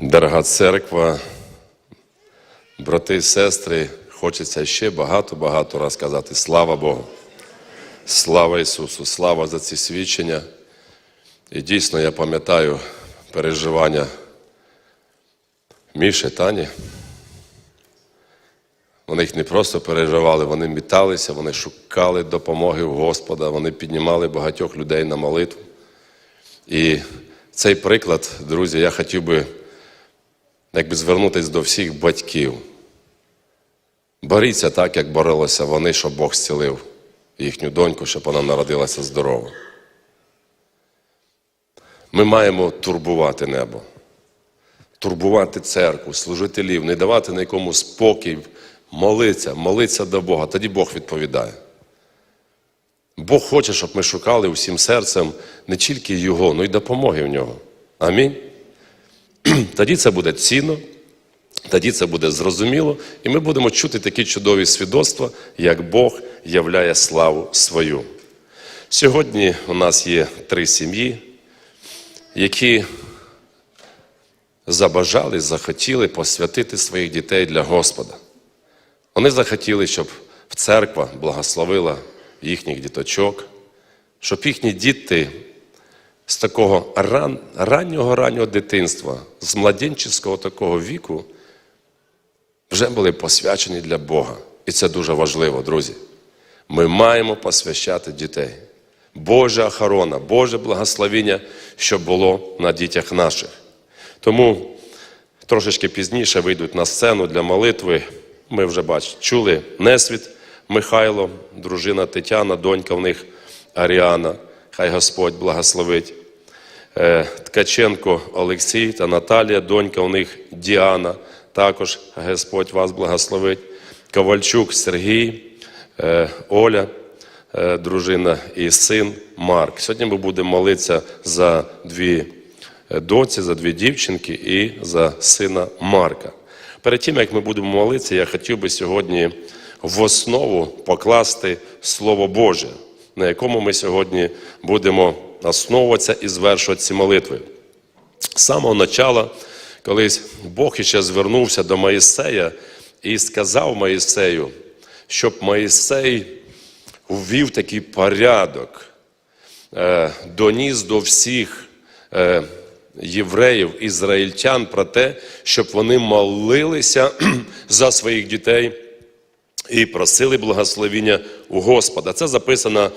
Дорога церква, брати і сестри, хочеться ще багато-багато раз казати слава Богу. Слава Ісусу, слава за ці свідчення. І дійсно я пам'ятаю переживання Міші, Тані. Вони їх не просто переживали, вони міталися, вони шукали допомоги в Господа, вони піднімали багатьох людей на молитву. І цей приклад, друзі, я хотів би якби звернутися до всіх батьків. Боріться так, як боролися вони, щоб Бог зцілив їхню доньку, щоб вона народилася здорова. Ми маємо турбувати небо, турбувати церкву, служителів, не давати нікому спокій, молитися, молитися до Бога. Тоді Бог відповідає. Бог хоче, щоб ми шукали усім серцем не тільки Його, але й допомоги в нього. Амінь. Тоді це буде цінно, тоді це буде зрозуміло, і ми будемо чути такі чудові свідоцтва, як Бог являє славу свою. Сьогодні у нас є три сім'ї, які забажали, захотіли посвятити своїх дітей для Господа. Вони захотіли, щоб церква благословила їхніх діточок, щоб їхні діти з такого ран, раннього раннього дитинства, з младенческого такого віку, вже були посвячені для Бога. І це дуже важливо, друзі. Ми маємо посвящати дітей. Божа охорона, Боже благословіння, щоб було на дітях наших. Тому трошечки пізніше вийдуть на сцену для молитви. Ми вже бачимо, чули Несвіт Михайло, дружина Тетяна, донька в них Аріана. Хай Господь благословить. Е, Ткаченко Олексій та Наталія, донька у них Діана. Також Господь вас благословить. Ковальчук Сергій, е, Оля, е, дружина і син Марк. Сьогодні ми будемо молитися за дві доці, за дві дівчинки і за сина Марка. Перед тим, як ми будемо молитися, я хотів би сьогодні в основу покласти Слово Боже, на якому ми сьогодні будемо основуватися і звершувати ці молитви. З самого начала, колись Бог іще звернувся до Моїсея і сказав Моїсею, щоб Моїсей ввів такий порядок, е, доніс до всіх е, євреїв, ізраїльтян про те, щоб вони молилися за своїх дітей і просили благословіння у Господа. Це записано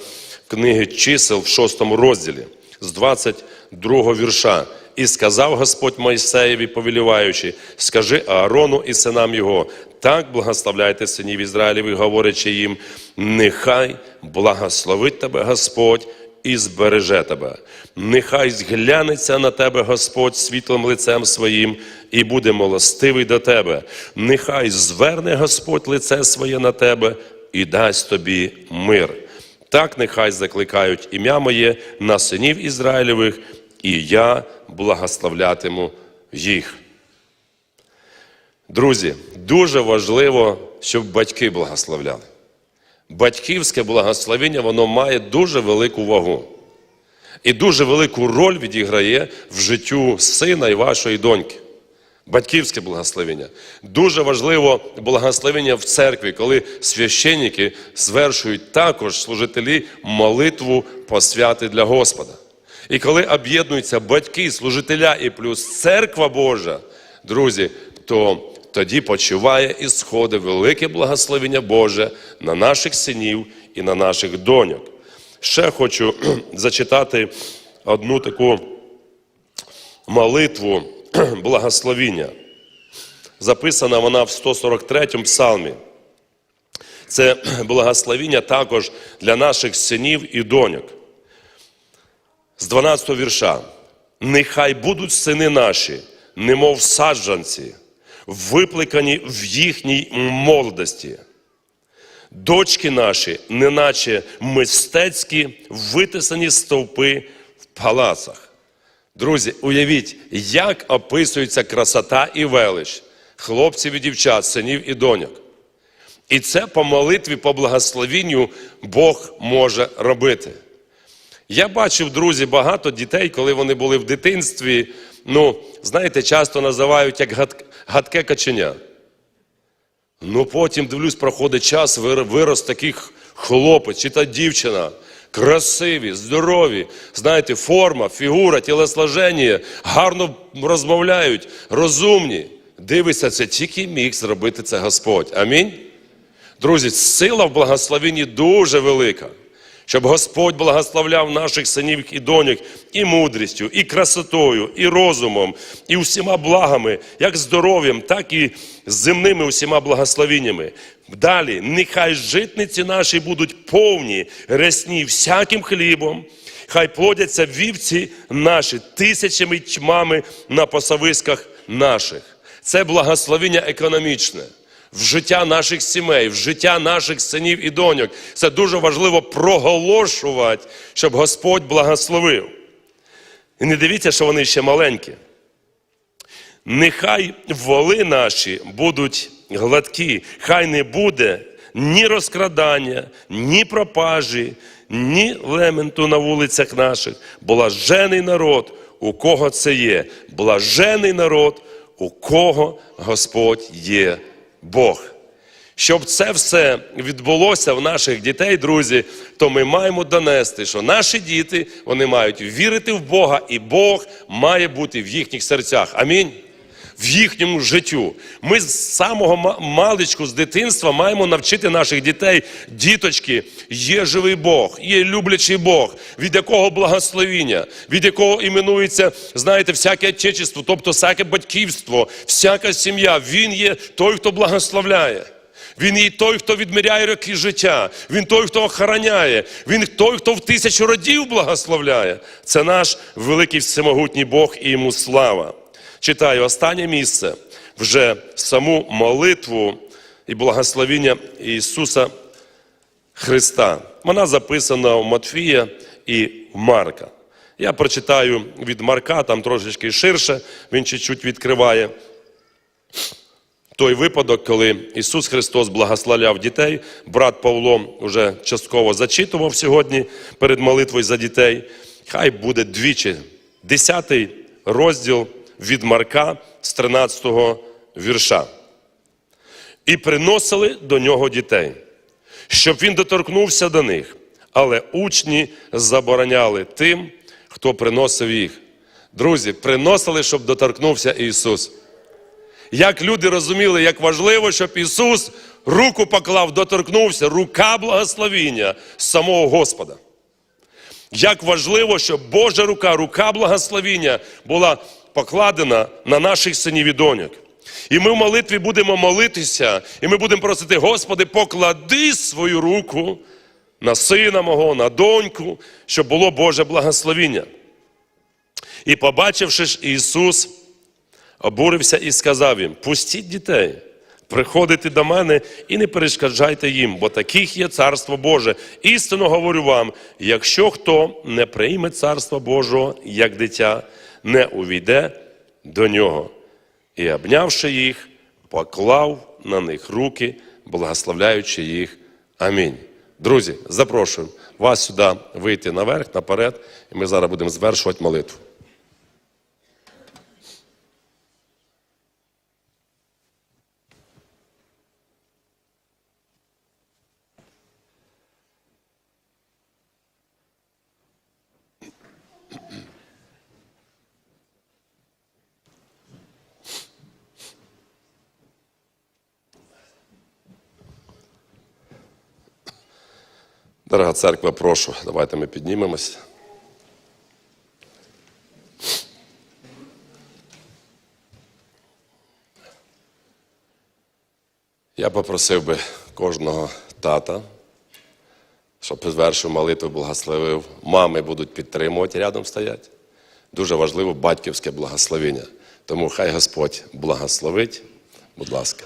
в книгі чисел в 6 розділі з 22 вірша. І сказав Господь Мойсеєві, повеліваючи, скажи Аарону і синам його, так благословляйте синів Ізраїлів, говорячи їм, нехай благословить тебе Господь і збереже тебе. Нехай зглянеться на тебе Господь світлим лицем своїм і буде милостивий до тебе. Нехай зверне Господь лице своє на тебе і дасть тобі мир. Так нехай закликають ім'я моє на синів Ізраїлевих, і я благословлятиму їх. Друзі, дуже важливо, щоб батьки благословляли. Батьківське благословення воно має дуже велику вагу. І дуже велику роль відіграє в життю сина і вашої доньки. Батьківське благословення. Дуже важливо благословення в церкві, коли священники звершують також служителі молитву посвяти для Господа. І коли об'єднуються батьки, служителя і плюс церква Божа, друзі, то тоді почуває і сходить велике благословення Боже на наших синів і на наших доньок. Ще хочу зачитати одну таку молитву благословіння. Записана вона в 143 му псалмі. Це благословіння також для наших синів і доньок. З 12 го вірша. Нехай будуть сини наші, немов саджанці, випликані в їхній молодості. Дочки наші, неначе мистецькі витисані стовпи в палацах. Друзі, уявіть, як описується красота і велич хлопців і дівчат, синів і доньок. І це по молитві, по благословінню Бог може робити. Я бачив, друзі, багато дітей, коли вони були в дитинстві, ну, знаєте, часто називають як гад- гадке каченя. Ну потім дивлюсь, проходить час, вирос таких хлопець чи та дівчина. Красиві, здорові, знаєте, форма, фігура, тілосложення, гарно розмовляють, розумні. Дивися, це тільки міг зробити це Господь. Амінь. Друзі, сила в благословенні дуже велика. Щоб Господь благословляв наших синів і доньок і мудрістю, і красотою, і розумом, і усіма благами, як здоров'ям, так і земними усіма благословеннями. Далі, нехай житниці наші будуть повні, рясні всяким хлібом, хай плодяться вівці наші тисячами тьмами на пасовиськах наших. Це благословення економічне в життя наших сімей, в життя наших синів і доньок. Це дуже важливо проголошувати, щоб Господь благословив. І не дивіться, що вони ще маленькі. Нехай воли наші будуть гладкі, хай не буде ні розкрадання, ні пропажі, ні лементу на вулицях наших. Блажений народ, у кого це є. Блажений народ, у кого Господь є Бог. Щоб це все відбулося в наших дітей, друзі, то ми маємо донести, що наші діти вони мають вірити в Бога, і Бог має бути в їхніх серцях. Амінь. В їхньому життю. Ми з самого маличку, з дитинства маємо навчити наших дітей, діточки, є живий Бог, є люблячий Бог, від якого благословіння, від якого іменується, знаєте, всяке отечество, тобто всяке батьківство, всяка сім'я. Він є той, хто благословляє. Він є той, хто відміряє роки життя. Він той, хто охороняє. Він той, хто в тисячу родів благословляє. Це наш великий всемогутній Бог і йому слава. Читаю останнє місце вже саму молитву і благословіння Ісуса Христа. Вона записана у Матфія і Марка. Я прочитаю від Марка, там трошечки ширше, він чуть-чуть відкриває той випадок, коли Ісус Христос благословляв дітей, брат Павло вже частково зачитував сьогодні перед молитвою за дітей. Хай буде двічі. Десятий розділ від Марка з 13 вірша. І приносили до нього дітей, щоб він доторкнувся до них. Але учні забороняли тим, хто приносив їх. Друзі, приносили, щоб доторкнувся Ісус як люди розуміли, як важливо, щоб Ісус руку поклав, доторкнувся, рука благословіння самого Господа. Як важливо, щоб Божа рука, рука благословіння була покладена на наших синів і доньок. І ми в молитві будемо молитися, і ми будемо просити, Господи, поклади свою руку на сина мого, на доньку, щоб було Боже благословіння. І побачивши ж Ісус, обурився і сказав їм: пустіть дітей, приходите до мене і не перешкоджайте їм, бо таких є царство Боже. Істинно говорю вам: якщо хто не прийме царство Божого, як дитя, не увійде до нього. І обнявши їх, поклав на них руки, благословляючи їх. Амінь. Друзі, запрошуємо вас сюди вийти наверх, наперед, і ми зараз будемо звершувати молитву. Дорога церква, прошу, давайте ми піднімемось. Я попросив би кожного тата, щоб звершив молитву, благословив. Мами будуть підтримувати, рядом стоять. Дуже важливо батьківське благословення. Тому хай Господь благословить, будь ласка.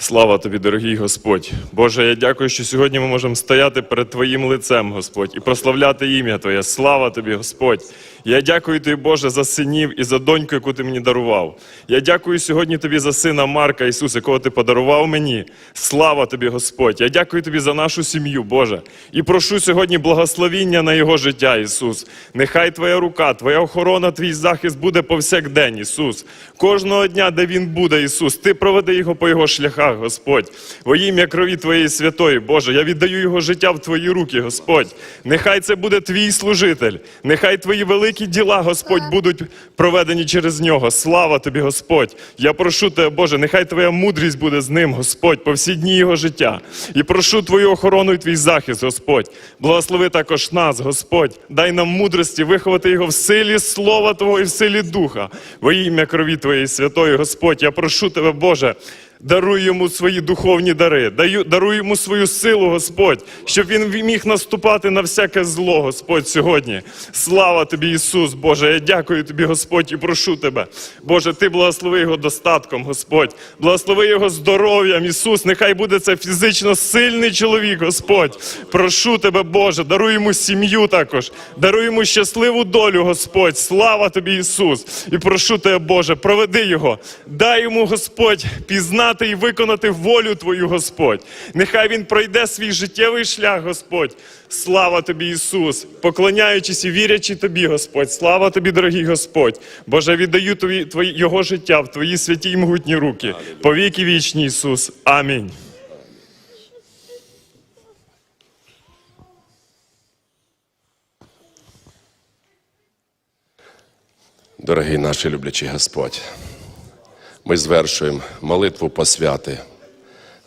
Слава тобі, дорогий Господь. Боже, я дякую, що сьогодні ми можемо стояти перед Твоїм лицем, Господь, і прославляти ім'я Твоє. Слава тобі, Господь. Я дякую тобі, Боже, за синів і за доньку, яку ти мені дарував. Я дякую сьогодні тобі за сина Марка Ісус, якого ти подарував мені. Слава тобі, Господь. Я дякую тобі за нашу сім'ю, Боже. І прошу сьогодні благословіння на його життя, Ісус. Нехай Твоя рука, Твоя охорона, Твій захист буде повсякдень, Ісус. Кожного дня, де Він буде, Ісус, Ти проведи його по його шляхах, Господь. Во ім'я крові Твоєї святої, Боже, я віддаю його життя в Твої руки, Господь. Нехай це буде Твій служитель. Нехай Твої великі діла, Господь, будуть проведені через нього. Слава Тобі, Господь. Я прошу Тебе, Боже, нехай Твоя мудрість буде з ним, Господь, по всі дні його життя. І прошу Твою охорону і Твій захист, Господь. Благослови також нас, Господь. Дай нам мудрості виховати його в силі Слова Твого і в силі Духа. Во ім'я крові Твоєї святої, Господь, я прошу Тебе, Боже. Даруй йому свої духовні дари, даруй йому свою силу, Господь, щоб він міг наступати на всяке зло, Господь, сьогодні. Слава тобі, Ісус, Боже. Я дякую тобі, Господь, і прошу тебе. Боже, ти благослови його достатком, Господь. Благослови його здоров'ям, Ісус. Нехай буде це фізично сильний чоловік, Господь. Прошу тебе, Боже, даруй йому сім'ю також, даруй йому щасливу долю, Господь. Слава тобі, Ісус. І прошу тебе, Боже, проведи його. Дай йому, Господь, пізнати і виконати волю Твою, Господь. Нехай він пройде свій життєвий шлях, Господь. Слава тобі, Ісус, поклоняючись і вірячи тобі, Господь. Слава тобі, дорогий Господь. Боже, віддаю тобі твої, Його життя в Твої святі і могутні руки. По віки вічні, Ісус. Амінь. Дорогий наш люблячий Господь, ми звершуємо молитву посвяти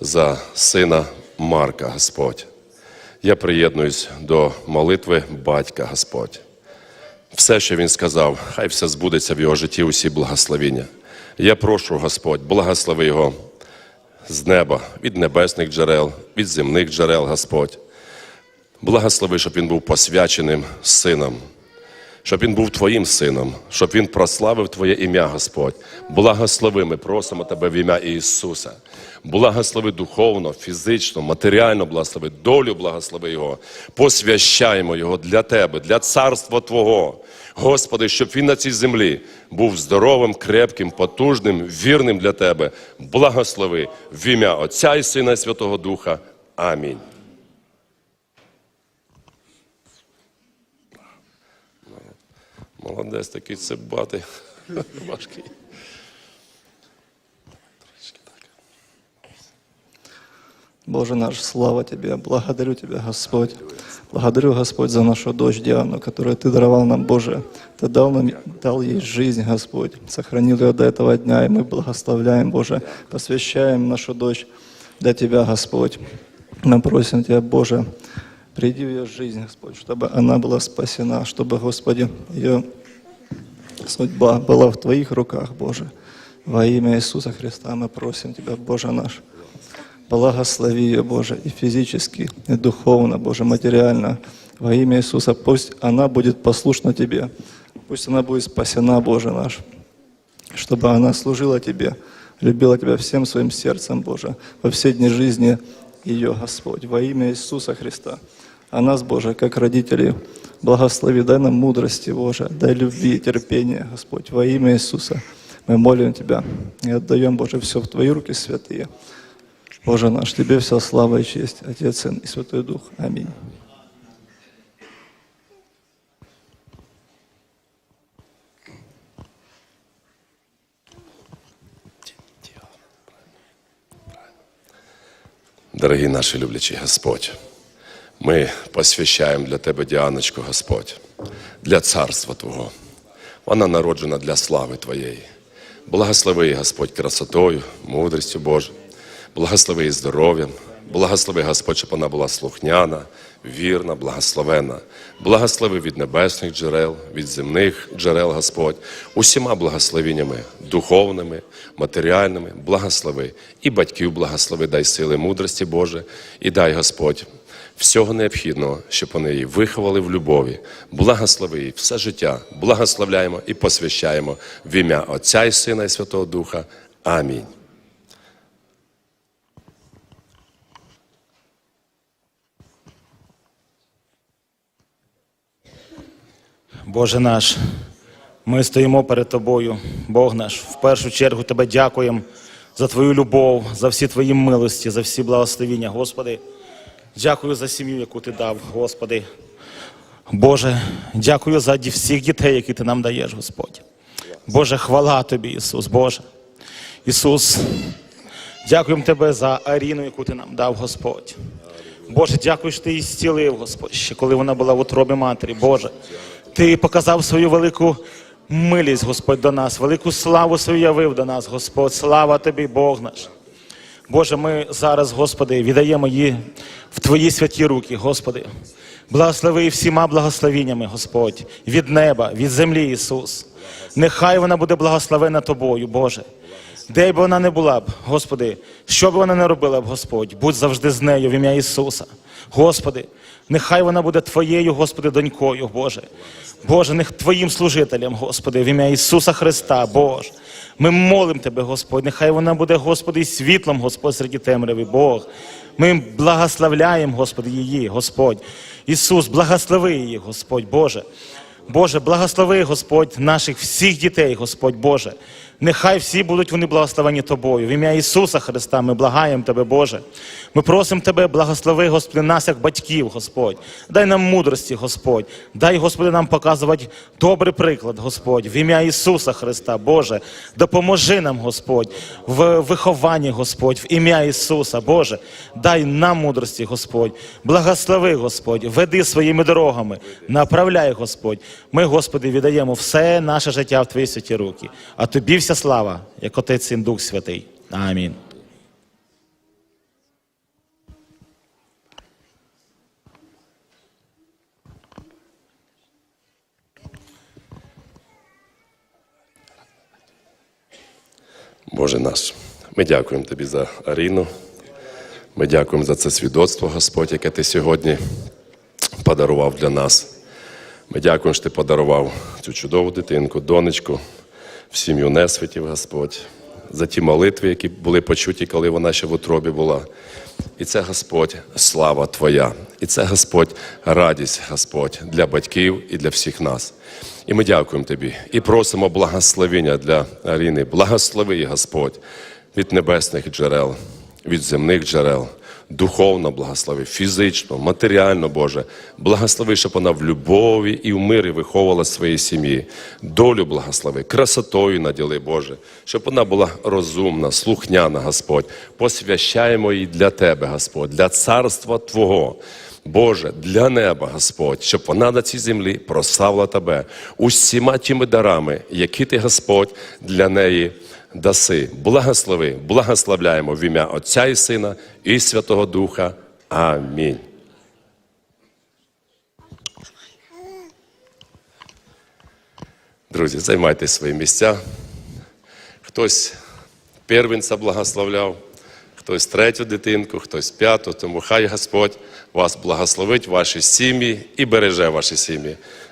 за сина Марка, Господь. Я приєднуюсь до молитви батька Господь. Все, що він сказав, хай все збудеться в його житті, усі благословіння. Я прошу, Господь, благослови його з неба, від небесних джерел, від земних джерел, Господь. Благослови, щоб він був посвяченим сином щоб він був твоїм сином, щоб він прославив Твоє ім'я, Господь. Благослови, ми просимо Тебе в ім'я Ісуса. Благослови духовно, фізично, матеріально благослови, долю благослови Його. Посвящаємо Його для Тебе, для царства Твого. Господи, щоб він на цій землі був здоровим, крепким, потужним, вірним для Тебе. Благослови в ім'я Отця і Сина і Святого Духа. Амінь. Молодець такий цибатий. Важкий. Боже наш, слава Тебе, благодарю Тебя, Господь. Благодарю, Господь, за нашу дочь Диану, которую Ты даровал нам, Боже. Ты дал, нам, дал ей жизнь, Господь. Сохранил ее до этого дня, и мы благословляем, Боже. Посвящаем нашу дочь для Тебя, Господь. Мы просим Тебя, Боже, приди в ее жизнь, Господь, чтобы она была спасена, чтобы, Господи, ее судьба была в Твоих руках, Боже. Во имя Иисуса Христа мы просим Тебя, Боже наш. Благослови ее, Боже, и физически, и духовно, Боже, материально. Во имя Иисуса пусть она будет послушна Тебе. Пусть она будет спасена, Боже наш. Чтобы она служила Тебе, любила Тебя всем своим сердцем, Боже, во все дни жизни ее, Господь. Во имя Иисуса Христа. А нас, Боже, как родителей, благослови, дай нам мудрости, Боже, дай любви, терпения, Господь, во имя Иисуса. Мы молим Тебя и отдаем, Боже, все в Твои руки святые. Боже наш, Тебе вся слава и честь, Отец, Сын и Святой Дух. Аминь. Дорогий наші люблячий Господь, ми посвящаємо для Тебе Діаночку, Господь, для царства Твого. Вона народжена для слави Твоєї. Благослови Господь, красотою, мудрістю Божою. Благослови здоров'ям. Благослови, Господь, щоб вона була слухняна, вірна, благословена. Благослови від небесних джерел, від земних джерел, Господь, усіма благословеннями духовними, матеріальними, благослови. І батьків благослови, дай сили, мудрості Боже, і дай Господь всього необхідного, щоб вони її виховали в любові. Благослови її все життя, благословляємо і посвящаємо в ім'я Отця і Сина і Святого Духа. Амінь. Боже наш, ми стоїмо перед Тобою, Бог наш. В першу чергу Тебе дякуємо за Твою любов, за всі Твої милості, за всі благословіння, Господи. Дякую за сім'ю, яку Ти дав, Господи. Боже, дякую за всіх дітей, які Ти нам даєш, Господь. Боже, хвала Тобі, Ісус, Боже. Ісус, дякуємо Тебе за Аріну, яку Ти нам дав, Господь. Боже, дякую, що ти її зцілив, Господь, ще коли вона була в утробі матері. Боже, ти показав свою велику милість, Господь, до нас, велику славу свою явив до нас, Господь. Слава тобі, Бог наш. Боже, ми зараз, Господи, віддаємо її в Твої святі руки, Господи. Благослови всіма благословіннями, Господь, від неба, від землі, Ісус. Нехай вона буде благословена Тобою, Боже. Де б вона не була б, Господи, що б вона не робила б, Господь, будь завжди з нею в ім'я Ісуса. Господи, нехай вона буде Твоєю, Господи, донькою, Боже. Боже, нех Твоїм служителем, Господи, в ім'я Ісуса Христа, Боже. Ми молимо Тебе, Господь, нехай вона буде, Господи, світлом, Господь, серед темряви, Бог. Ми благословляємо, Господи, її, Господь. Ісус, благослови її, Господь, Боже. Боже, благослови, Господь, наших всіх дітей, Господь Боже. Нехай всі будуть вони благословені Тобою. В ім'я Ісуса Христа ми благаємо Тебе, Боже. Ми просимо Тебе, благослови, Господи, нас як батьків, Господь. Дай нам мудрості, Господь. Дай, Господи, нам показувати добрий приклад, Господь. В ім'я Ісуса Христа, Боже. Допоможи нам, Господь, в вихованні, Господь, в ім'я Ісуса, Боже. Дай нам мудрості, Господь. Благослови, Господь, веди своїми дорогами, направляй, Господь. Ми, Господи, віддаємо все наше життя в Твої святі руки. А Тобі вся слава, як Отець Син Дух Святий. Амінь. Боже наш, ми дякуємо Тобі за Аріну. Ми дякуємо за це свідоцтво, Господь, яке Ти сьогодні подарував для нас. Ми дякуємо, що Ти подарував цю чудову дитинку, донечку, в сім'ю Несвітів, Господь, за ті молитви, які були почуті, коли вона ще в утробі була. І це, Господь, слава Твоя. І це, Господь, радість, Господь, для батьків і для всіх нас. І ми дякуємо Тобі і просимо благословення для Аріни. Благослови, Господь, від небесних джерел, від земних джерел. Духовно благослови, фізично, матеріально, Боже, благослови, щоб вона в любові і в мирі виховувала своїй сім'ї. Долю благослови, красотою наділи, Боже, щоб вона була розумна, слухняна, Господь. Посвящаємо її для Тебе, Господь, для царства Твого. Боже, для неба, Господь, щоб вона на цій землі прославила Тебе усіма тими дарами, які Ти, Господь, для неї даси. Благослови, благословляємо в ім'я Отця і Сина і Святого Духа. Амінь. Друзі, займайте свої місця. Хтось первенця благословляв, хтось третю дитинку, хтось п'яту. Тому хай Господь вас благословить, ваші сім'ї і береже ваші сім'ї.